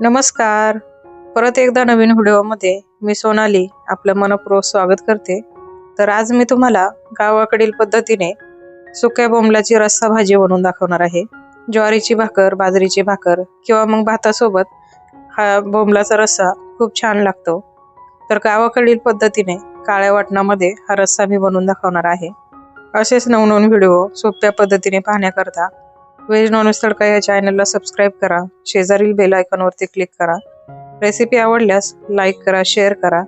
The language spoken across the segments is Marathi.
नमस्कार. परत एकदा नवीन व्हिडिओमध्ये मी सोनाली आपलं मनपूर्वक स्वागत करते. तर आज मी तुम्हाला गावाकडील पद्धतीने सुक्या बोंबलाची रस्सा भाजी बनवून दाखवणार आहे. ज्वारीची भाकर बाजरीची भाकर किंवा मग भातासोबत हा बोंबलाचा रस्सा खूप छान लागतो. तर गावाकडील पद्धतीने काळ्या वाटणामध्ये हा रस्सा मी बनवून दाखवणार आहे. असेच नवनवीन व्हिडिओ सोप्या पद्धतीने पाहण्याकरता व्हेज नॉनव्हेज तडका या चॅनलला सबस्क्राईब करा. शेजारील बेल आयकॉनवरती क्लिक करा. रेसिपी आवडल्यास लाईक करा शेअर करा.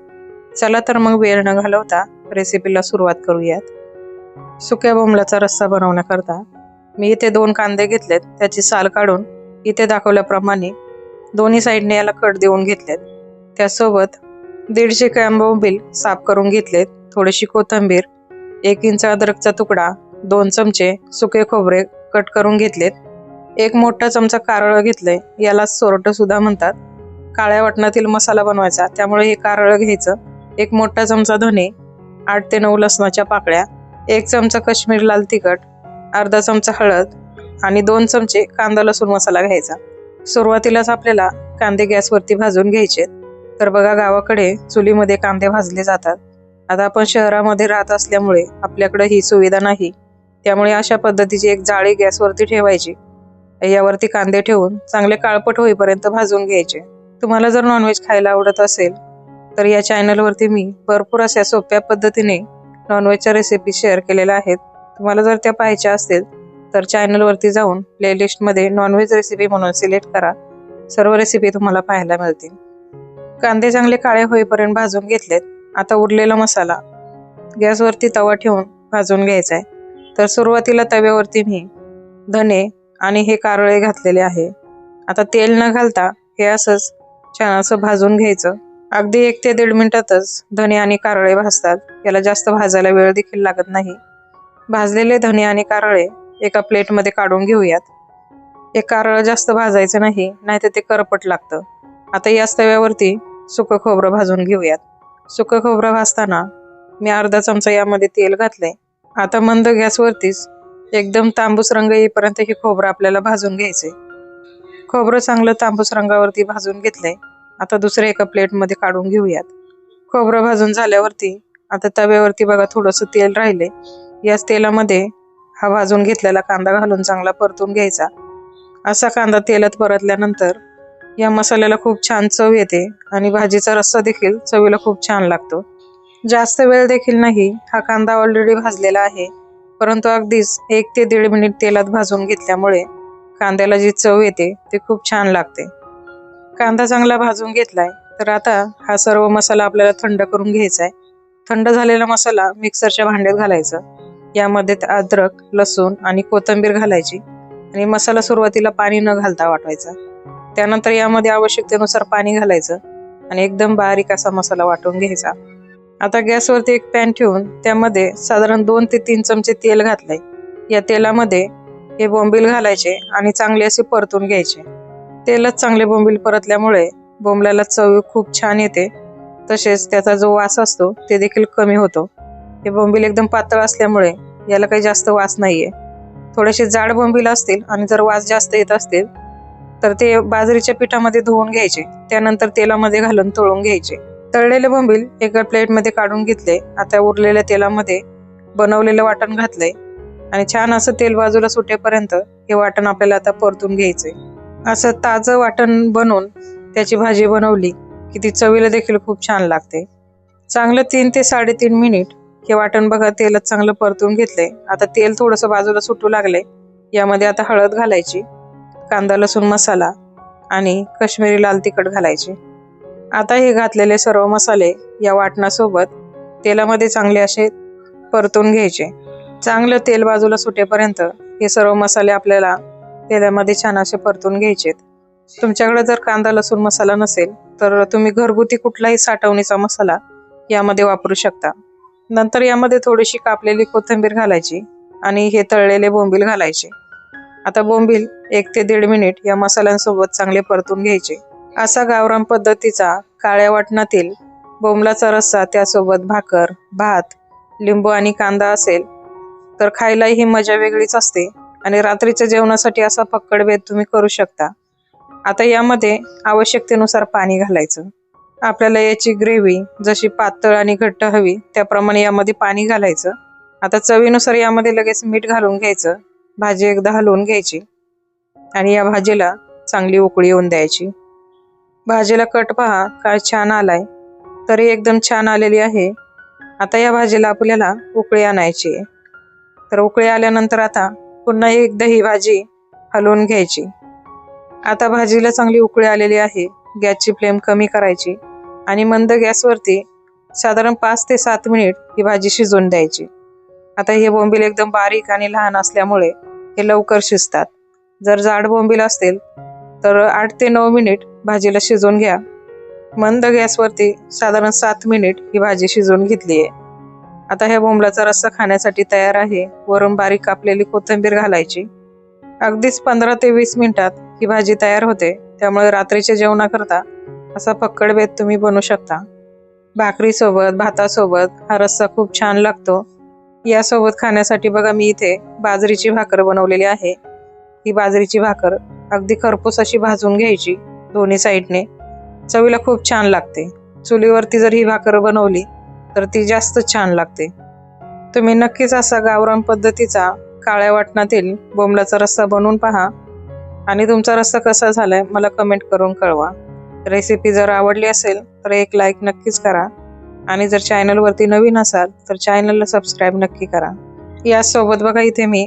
चला तर मग वेळ न घालवता रेसिपीला सुरुवात करूयात. सुक्या बोंबलाचा रस्सा बनवण्याकरता मी इथे दोन कांदे घेतलेत. त्याची साल काढून इथे दाखवल्याप्रमाणे दोन्ही साईडने याला कट देऊन घेतलेत. त्यासोबत दीडशे ग्रॅम बोंबील साफ करून घेतलेत. थोडीशी कोथिंबीर एक इंच अद्रकचा तुकडा दोन चमचे सुके खोबरे कट करून घेतलेत. एक मोठा चमचा कारळं घेतलंय. याला सोरटं सुद्धा म्हणतात. काळ्या वाटणातील मसाला बनवायचा. त्यामुळे हे कारळं घ्यायचं. एक मोठा चमचा धने आठ ते नऊ लसणाच्या पाकळ्या एक चमचा काश्मीर लाल तिखट अर्धा चमचा हळद आणि दोन चमचे कांदा लसूण मसाला घ्यायचा. सुरुवातीलाच आपल्याला कांदे गॅसवरती भाजून घ्यायचे तर बघा गावाकडे चुलीमध्ये कांदे भाजले जातात. आता आपण शहरामध्ये राहत असल्यामुळे आपल्याकडे ही सुविधा नाही. त्यामुळे अशा पद्धतीची एक जाळी गॅसवरती ठेवायची. यावरती कांदे ठेवून चांगले काळपट होईपर्यंत भाजून घ्यायचे. तुम्हाला जर नॉनव्हेज खायला आवडत असेल तर या चॅनलवरती मी भरपूर अशा सोप्या पद्धतीने नॉनव्हेजच्या रेसिपी शेअर केलेल्या आहेत. तुम्हाला जर त्या पाहायच्या असतील तर चॅनलवरती जाऊन प्लेलिस्टमध्ये नॉनव्हेज रेसिपी म्हणून सिलेक्ट करा. सर्व रेसिपी तुम्हाला पाहायला मिळतील. कांदे चांगले काळे होईपर्यंत भाजून घेतलेत. आता उरलेला मसाला. गॅसवरती तवा ठेवून भाजून घ्यायचा आहे. तर सुरुवातीला तव्यावरती मी धने आणि हे कारळे घातलेले आहे. आता तेल न घालता हे असंच छान असं भाजून घ्यायचं. अगदी एक ते दीड मिनिटातच धने आणि कारळे भाजतात. याला जास्त भाजायला वेळ देखील लागत नाही. भाजलेले धने आणि कारळे एका प्लेटमध्ये काढून घेऊयात. हे कारळ जास्त भाजायचं नाही नाहीतर ते करपट लागतं. आता याच तव्यावरती सुकं खोबरं भाजून घेऊयात. सुकं खोबरं भाजताना मी अर्धा चमचा यामध्ये तेल घातले आता मंद गॅसवरतीच एकदम तांबूस रंग येईपर्यंत हे खोबरं आपल्याला भाजून घ्यायचे खोबरं चांगलं तांबूस रंगावरती भाजून घेतलंय. आता दुसऱ्या एका प्लेटमध्ये काढून घेऊयात. खोबरं भाजून झाल्यावरती आता तव्यावरती बघा थोडंसं तेल राहिले याच तेलामध्ये हा भाजून घेतलेला कांदा घालून चांगला परतून घ्यायचा. असा कांदा तेलात परतल्यानंतर या मसाल्याला खूप छान चव येते आणि भाजीचा रस्सा देखील चवीला खूप छान लागतो. जास्त वेळ देखील नाही हा कांदा ऑलरेडी भाजलेला आहे. परंतु अगदीच एक ते दीड मिनिट तेलात भाजून घेतल्यामुळे कांद्याला जी चव येते ती खूप छान लागते. कांदा चांगला भाजून घेतलाय तर आता हा सर्व मसाला आपल्याला थंड करून घ्यायचा आहे थंड झालेला मसाला मिक्सरच्या भांड्यात घालायचा. यामध्ये अद्रक लसूण आणि कोथिंबीर घालायची आणि मसाला सुरुवातीला पाणी न घालता वाटवायचा. त्यानंतर यामध्ये आवश्यकतेनुसार पाणी घालायचं आणि एकदम बारीक असा मसाला वाटून घ्यायचा. आता गॅसवरती एक पॅन ठेवून त्यामध्ये साधारण दोन ते तीन चमचे तेल घातले या तेलामध्ये हे बोंबील घालायचे आणि चांगले असे परतून घ्यायचे. तेलच चांगले बोंबील परतल्यामुळे बोंबल्याला चव खूप छान येते. तसेच त्याचा जो वास असतो ते देखील कमी होतो. हे बोंबील एकदम पातळ असल्यामुळे याला काही जास्त वास नाहीये. थोडेसे जाड बोंबील असतील आणि जर वास जास्त येत असतील तर ते बाजरीच्या पिठामध्ये धुवून घ्यायचे. त्यानंतर तेलामध्ये घालून तळून घ्यायचे. तळलेले बोंबील एका प्लेटमध्ये काढून घेतले. आता उरलेल्या तेलामध्ये बनवलेलं वाटण घातलंय. आणि छान असं तेल बाजूला सुटेपर्यंत हे वाटण आपल्याला आता परतून घ्यायचंय. असं ताजं वाटण बनवून त्याची भाजी बनवली की ती चवीला देखील खूप छान लागते. चांगलं तीन ते साडेतीन मिनिट हे वाटण बघा तेलात चांगलं परतून घेतलंय. आता तेल थोडंसं बाजूला सुटू लागले यामध्ये आता हळद घालायची कांदा लसूण मसाला आणि कश्मीरी लाल तिखट घालायची. आता हे घातलेले सर्व मसाले या वाटणासोबत तेलामध्ये चांगले असे परतून घ्यायचे. चांगलं तेल बाजूला सुटेपर्यंत हे सर्व मसाले आपल्याला तेलामध्ये छान असे परतून घ्यायचेत. तुमच्याकडे जर कांदा लसूण मसाला नसेल तर तुम्ही घरगुती कुठलाही साठवणीचा मसाला यामध्ये वापरू शकता. नंतर यामध्ये थोडीशी कापलेली कोथिंबीर घालायची आणि हे तळलेले बोंबील घालायचे. आता बोंबील एक ते दीड मिनिट या मसाल्यांसोबत चांगले परतून घ्यायचे. असा गावरान पद्धतीचा काळ्या वाटणातील बोंबलाचा रस्सा त्यासोबत भाकर भात लिंबू आणि कांदा असेल तर खायलाही ही मजा वेगळीच असते आणि रात्रीच्या जेवणासाठी असा फक्कड भेद तुम्ही करू शकता. आता यामध्ये आवश्यकतेनुसार पाणी घालायचं. आपल्याला याची ग्रेव्ही जशी पातळ आणि घट्ट हवी त्याप्रमाणे यामध्ये पाणी घालायचं. आता चवीनुसार यामध्ये लगेच मीठ घालून घ्यायचं. भाजी एकदा हलवून घ्यायची आणि या भाजीला चांगली उकळी येऊन द्यायची. भाजीला कट पहा काय छान आलाय. तरी एकदम छान आलेली आहे. आता या भाजीला आपल्याला उकळी आणायची आहे. तर उकळी आल्यानंतर आता पुन्हा एकदा ही भाजी हलवून घ्यायची. आता भाजीला चांगली उकळी आलेली आहे. गॅसची फ्लेम कमी करायची आणि मंद गॅसवरती साधारण पाच ते सात मिनिट ही भाजी शिजवून द्यायची. आता हे बोंबील एकदम बारीक आणि लहान असल्यामुळे हे लवकर शिजतात. जर जाड बोंबील असतील तर आठ ते नऊ मिनिट भाजीला शिजवून घ्या. मंद गॅसवरती साधारण सात मिनिट ही भाजी शिजवून घेतली आहे. आता ह्या बोंबलाचा रस्सा खाण्यासाठी तयार आहे. वरून बारीक कापलेली कोथिंबीर घालायची. अगदीच पंधरा ते वीस मिनिटात ही भाजी तयार होते. त्यामुळे रात्रीच्या जेवणाकरता असा फक्कड बेत तुम्ही बनवू शकता. भाकरीसोबत भातासोबत हा रस्सा खूप छान लागतो. यासोबत खाण्यासाठी बघा मी इथे बाजरीची भाकर बनवलेली आहे. ही बाजरीची भाकर अगदी खरपूस अशी भाजून घ्यायची. दोन्ही साईडने. चवीला खूप छान लागते. चुलीवरती जर ही भाकर बनवली तर ती जास्त छान लागते. तुम्ही नक्कीच असा गावरान पद्धतीचा काळ्या वाटणातील बोंबलाचा रस्सा बनवून पहा. आणि तुमचा रस्सा कसा झालाय मला कमेंट करून कळवा. रेसिपी जर आवडली असेल तर एक लाईक नक्कीच करा. आणि जर चॅनलवरती नवीन असाल तर चॅनलला सबस्क्राईब नक्की करा. यासोबत बघा इथे मी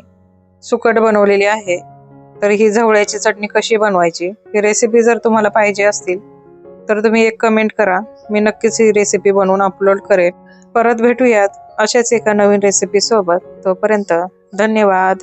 सुकट बनवलेली आहे. तर ही झवळ्याची चटणी कशी बनवायची? ही रेसिपी जर तुम्हाला पाहिजे असतील तर तुम्ही एक कमेंट करा. मी नक्कीच ही रेसिपी बनवून अपलोड करेन. परत भेटूयात अशाच एका नवीन रेसिपी सोबत. तोपर्यंत धन्यवाद.